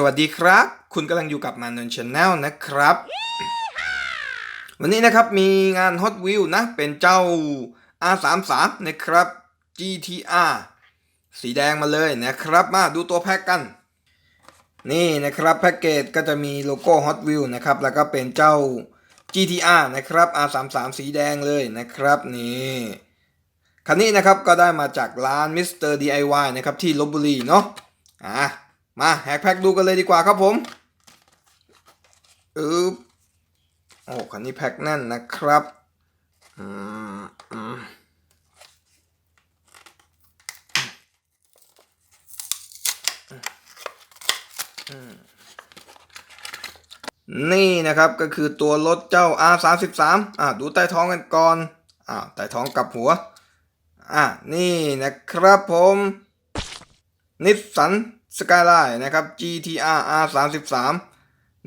สวัสดีครับ คุณกำลังอยู่กับมานนชแนลนะครับ วันนี้นะครับมีงาน Hot Wheel นะ เป็นเจ้า R33 นะครับ GTR สีแดงมาเลยนะครับ มาดูตัวแพ็กกัน นี่นะครับแพ็กเกจก็จะมีโลโก้ Hot Wheel นะครับ แล้วก็เป็นเจ้า GTR นะครับ R33 สีแดงเลยนะครับนี่คันนี้นะครับก็ได้มาจากร้าน Mr. DIY นะครับที่ลบบุรีเนาะอะ มาแฮกแพ็กดูกันเลยดีกว่าครับผมอึ๊บโอ้คันนี้แพ็กแน่นนะครับอืมอืมนี่นะครับก็คือตัวรถเจ้า R33 อะดูใต้ท้องกันก่อนอ่าใต้ท้องกับหัว อะนี่นะครับผมนิสสัน สกายไลน์นะครับ GTR R33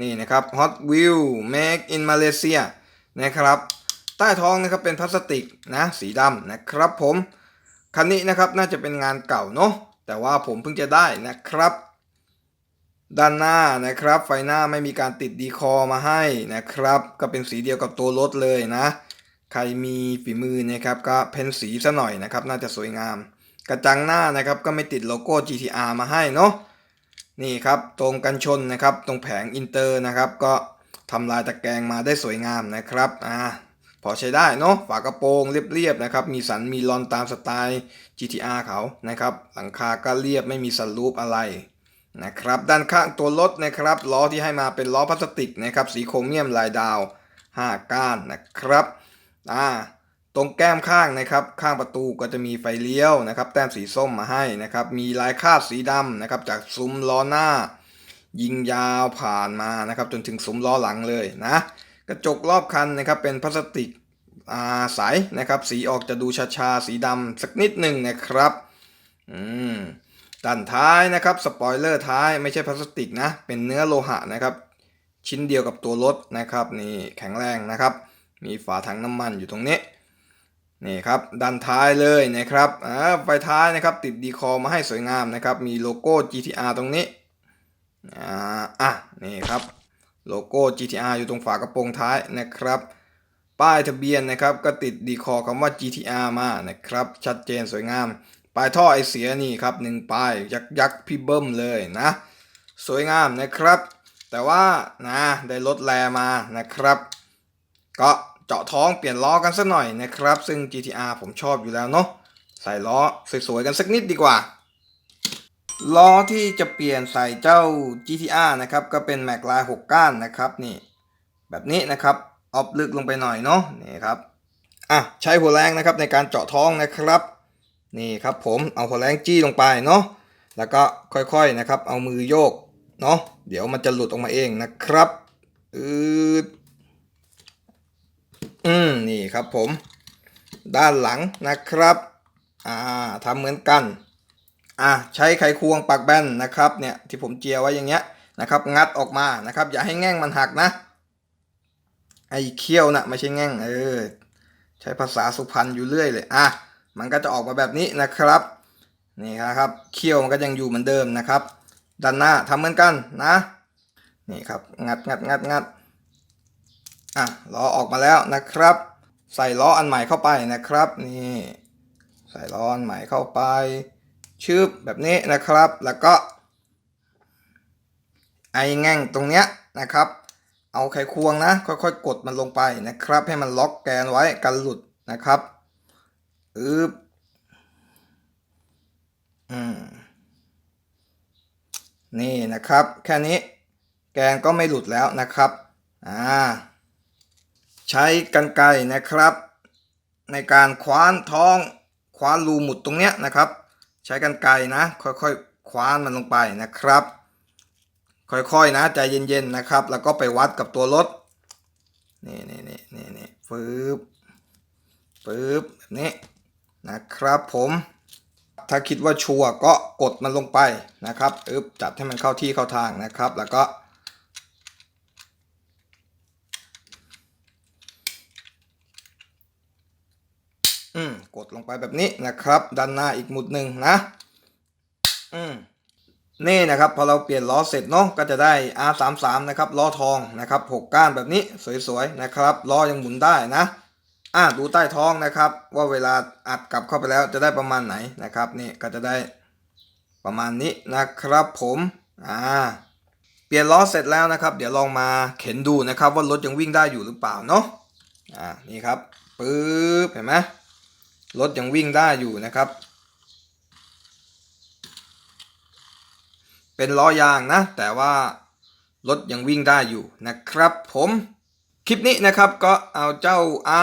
นี่นะครับ Hot Wheel Make in Malaysia นะครับ ใต้ท้องนะครับเป็นพลาสติกนะสีดำนะครับผม คันนี้นะครับน่าจะเป็นงานเก่าเนาะแต่ว่าผมเพิ่งจะได้นะครับ ด้านหน้านะครับ ไฟหน้าไม่มีการติดดีคอมาให้นะครับ ก็เป็นสีเดียวกับตัวรถเลยนะ ใครมีฝีมือนะครับก็เพ้นสีซะหน่อยนะครับ น่าจะสวยงาม กระจังหน้านะครับก็ไม่ติดโลโก้ GTR มาให้เนาะนี่ครับตรงกันชนนะครับตรงแผงอินเตอร์นะครับก็ทำลายตะแกรงมาได้สวยงามนะครับอ่าพอใช้ได้เนาะฝากระโปรงเรียบๆนะครับมีสันมีลอนตามสไตล์ GTR เขานะครับหลังคาก็เรียบไม่มีสันรูปอะไรนะครับด้านข้างตัวรถนะครับล้อที่ให้มาเป็นล้อพลาสติกนะครับสีโครเมียมลายดาว 5 ก้านนะครับอ่า ตรงแก้มข้างนะครับข้างประตูก็จะมีไฟเลี้ยวนะครับ แต้มสีส้มมาให้นะครับ มีลายคาดสีดำนะครับ จากซุ้มล้อหน้า ยิงยาวผ่านมานะครับ จนถึงซุ้มล้อหลังเลยนะกระจกรอบคันนะครับเป็นพลาสติกอาใสนะครับ สีออกจะดูชาๆสีดำสักนิดหนึ่งนะครับอืมด้านท้ายนะครับสปอยเลอร์ท้ายไม่ใช่พลาสติกนะ เป็นเนื้อโลหะนะครับ ชิ้นเดียวกับตัวรถนะครับนี่แข็งแรงนะครับ มีฝาถังน้ำมันอยู่ตรงนี้ นี่ครับด้านท้ายเลยนะครับอ่าไฟท้ายนะครับติดดีคอมาให้สวยงามนะครับ มีโลโก้ GTR ตรงนี้อ่าอะนี่ครับโลโก้ GTR อยู่ตรงฝากระโปรงท้ายนะครับ ป้ายทะเบียนนะครับก็ติดดีคอคำว่า GTR มานะครับ ชัดเจนสวยงาม ปลายท่อไอเสียนี่ครับหนึ่งปลายยักษ์ยักพี่เบิ้มเลยนะ สวยงามนะครับ แต่ว่านะได้ลดแลมานะครับ ก็ จาะท้องเปลี่ยนล้อกันสักหน่อยนะครับ ซึ่ง GTR ผมชอบอยู่แล้วเนาะใส่ล้อสวยๆกันสักนิดดีกว่า ล้อที่จะเปลี่ยนใส่เจ้า GTR นะครับก็เป็นแม็กลาย6ก้านนะครับนี่แบบนี้นะครับออฟลึกลงไปหน่อยเนาะนี่ครับอะใช้หัวแรงนะครับในการเจาะท้องนะครับ นี่ครับผมเอาหัวแรงจี้ลงไปเนาะแล้วก็ค่อยๆนะครับเอามือโยกเนาะเดี๋ยวมันจะหลุดออกมาเองนะครับอือืมนี่ ครับผม ด้านหลังนะครับอ่าทำเหมือนกันอ่าใช้ไขควงปักแบนนะครับเนี่ยที่ผมเจียไว้อย่างเงี้ยนะครับงัดออกมานะครับ อย่าให้แง่งมันหักนะไอ้เขี้ยวนะไม่ใช่แง่งเออใช้ภาษาสุพรรณอยู่เรื่อยเลยอะมันก็จะออกมาแบบนี้นะครับนี่ครับเขี้ยวมันก็ยังอยู่เหมือนเดิมนะครับ ด้านหน้าทำเหมือนกันนะนี่ครับงัดงัดงัดงัดอะล้อออกมาแล้วนะครับ ใส่ล้ออันใหม่เข้าไปนะครับนี่ใส่ล้ออันใหม่เข้าไปชืบแบบนี้นะครับ แล้วก็ ไอ้แง่งตรงเนี้ยนะครับ เอาไขควงนะค่อยๆ กดมันลงไปนะครับ ให้มันล็อกแกนไว้กันหลุดนะครับอึบอืมนี่นะครับ แค่นี้แกนก็ไม่หลุดแล้วนะครับอ่า ใช้กันไกรนะครับ ในการคว้านท้องคว้านรูหมุดตรงเนี้ยนะครับ ใช้กันไกรนะ ค่อยๆคว้านมันลงไปนะครับ ค่อยๆนะใจเย็นๆนะครับ แล้วก็ไปวัดกับตัวรถนี่นี่นี่นี่นี่ฟืบฟืบแบบนี้นะครับผมถ้าคิดว่าชัวร์ก็กดมันลงไปนะครับอึบจัดให้มันเข้าที่เข้าทางนะครับ แล้วก็ อืมกดลงไปแบบนี้นะครับ ด้านหน้าอีกหมุดหนึ่งนะ อืมนี่นะครับพอเราเปลี่ยนล้อเสร็จเนาะก็จะได้ R33 นะครับล้อทองนะครับหกก้านแบบนี้สวยๆนะครับล้อยังหมุนได้นะอะดูใต้ท้องนะครับ ว่าเวลาอัดกลับเข้าไปแล้วจะได้ประมาณไหนนะครับนี่ก็จะได้ประมาณนี้นะครับผมอ่าเปลี่ยนล้อเสร็จแล้วนะครับ เดี๋ยวลองมาเข็นดูนะครับว่ารถยังวิ่งได้อยู่หรือเปล่าเนาะอ่านี่ครับปึ๊บเห็นไหม รถยังวิ่งได้อยู่นะครับ เป็นล้อยางนะ แต่ว่ารถยังวิ่งได้อยู่นะครับผมคลิปนี้นะครับก็เอาเจ้า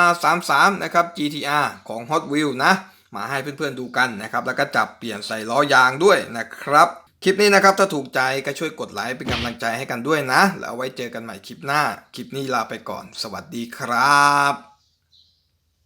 R33 นะครับ GTR ของ Hot Wheels นะ มาให้เพื่อนๆดูกันนะครับ แล้วก็จับเปลี่ยนใส่ล้อยางด้วยนะครับ คลิปนี้นะครับถ้าถูกใจก็ช่วยกดไลค์เป็นกำลังใจให้กันด้วยนะ แล้วไว้เจอกันใหม่คลิปหน้า คลิปนี้ลาไปก่อน สวัสดีครับ